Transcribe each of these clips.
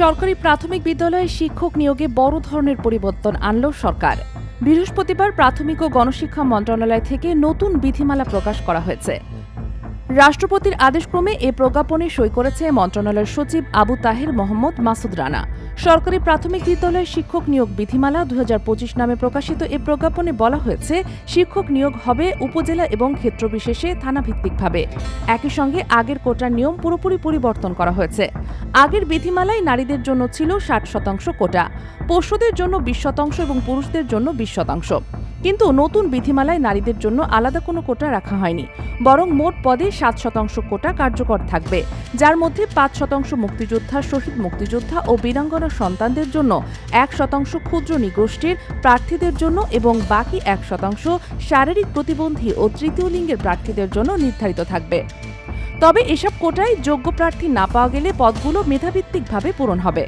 সরকারি প্রাথমিক বিদ্যালয়ে শিক্ষক নিয়োগে বড় ধরনের পরিবর্তন আনল সরকার। বৃহস্পতিবার প্রাথমিক ও গণশিক্ষা মন্ত্রণালয় থেকে নতুন বিধিমালা প্রকাশ করা হয়েছে। রাষ্ট্রপতির আদেশক্রমে এ প্রজ্ঞাপনে সই করেছে মন্ত্রণালয়ের সচিব আবু তাহের মোহাম্মদ মাসুদ রানা। সরকারি প্রাথমিক বিদ্যালয়ে শিক্ষক নিয়োগ বিধিমালা দু হাজার পঁচিশ নামে প্রকাশিত এ প্রজ্ঞাপনে বলা হয়েছে, শিক্ষক নিয়োগ হবে উপজেলা এবং ক্ষেত্রবিশেষে থানাভিত্তিকভাবে। একই সঙ্গে আগের কোটার নিয়ম পুরোপুরি পরিবর্তন করা হয়েছে। আগের বিধিমালায় নারীদের জন্য ছিল ষাট শতাংশ কোটা, পশুদের জন্য বিশ শতাংশ এবং পুরুষদের জন্য বিশ শতাংশ। কিন্তু নতুন বিধিমালায় নারীদের জন্য আলাদা কোনো কোটা রাখা হয়নি, বরং মোট পদে সাত শতাংশ কোটা কার্যকর থাকবে, যার মধ্যে পাঁচ শতাংশ মুক্তিযোদ্ধা, শহীদ মুক্তিযোদ্ধা ও বীরাঙ্গনা সন্তানদের জন্য এক শতাংশ ক্ষুদ্র নিগোষ্ঠীর প্রার্থীদের জন্য এবং বাকি এক শতাংশ শারীরিক প্রতিবন্ধী ও তৃতীয় লিঙ্গের প্রার্থীদের জন্য নির্ধারিত থাকবে। তবে এসব কোটায় যোগ্য প্রার্থী না পাওয়া গেলে পদগুলো মেধাভিত্তিকভাবে পূরণ হবে।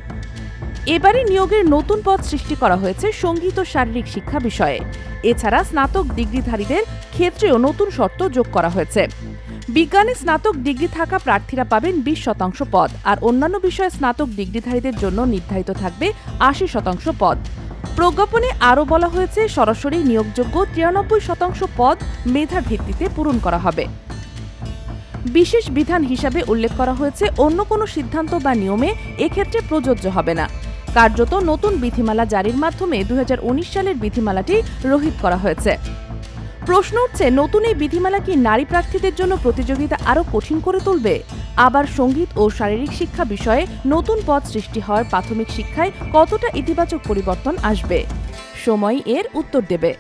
এবারে নিয়োগের নতুন পদ সৃষ্টি করা হয়েছে সংগীত ও শারীরিক শিক্ষা বিষয়ে। এছাড়া স্নাতক ডিগ্রিধারীদের ক্ষেত্রেও নতুন শর্ত যোগ করা হয়েছে। বিজ্ঞানে স্নাতক ডিগ্রি থাকা প্রার্থীরা পাবেন বিশ শতাংশ পদ, আর অন্যান্য বিষয়ে স্নাতক ডিগ্রিধারীদের জন্য নির্ধারিত থাকবে আশি শতাংশ পদ। প্রজ্ঞাপনে আরও বলা হয়েছে, সরাসরি নিয়োগযোগ্য তিরানব্বই শতাংশ পদ মেধার ভিত্তিতে পূরণ করা হবে। বিশেষ বিধান হিসাবে উল্লেখ করা হয়েছে, অন্য কোনো সিদ্ধান্ত বা নিয়মে এক্ষেত্রে প্রযোজ্য হবে না। কার্যত নতুন বিধিমালা জারির মাধ্যমে দু হাজার উনিশ সালের বিধিমালাটি রহিত করা হয়েছে। প্রশ্ন উঠছে, নতুন এই বিধিমালা কি নারী প্রার্থীদের জন্য প্রতিযোগিতা আরও কঠিন করে তুলবে? আবার সংগীত ও শারীরিক শিক্ষা বিষয়ে নতুন পদ সৃষ্টি হওয়ার প্রাথমিক শিক্ষায় কতটা ইতিবাচক পরিবর্তন আসবে? সময় এর উত্তর দেবে।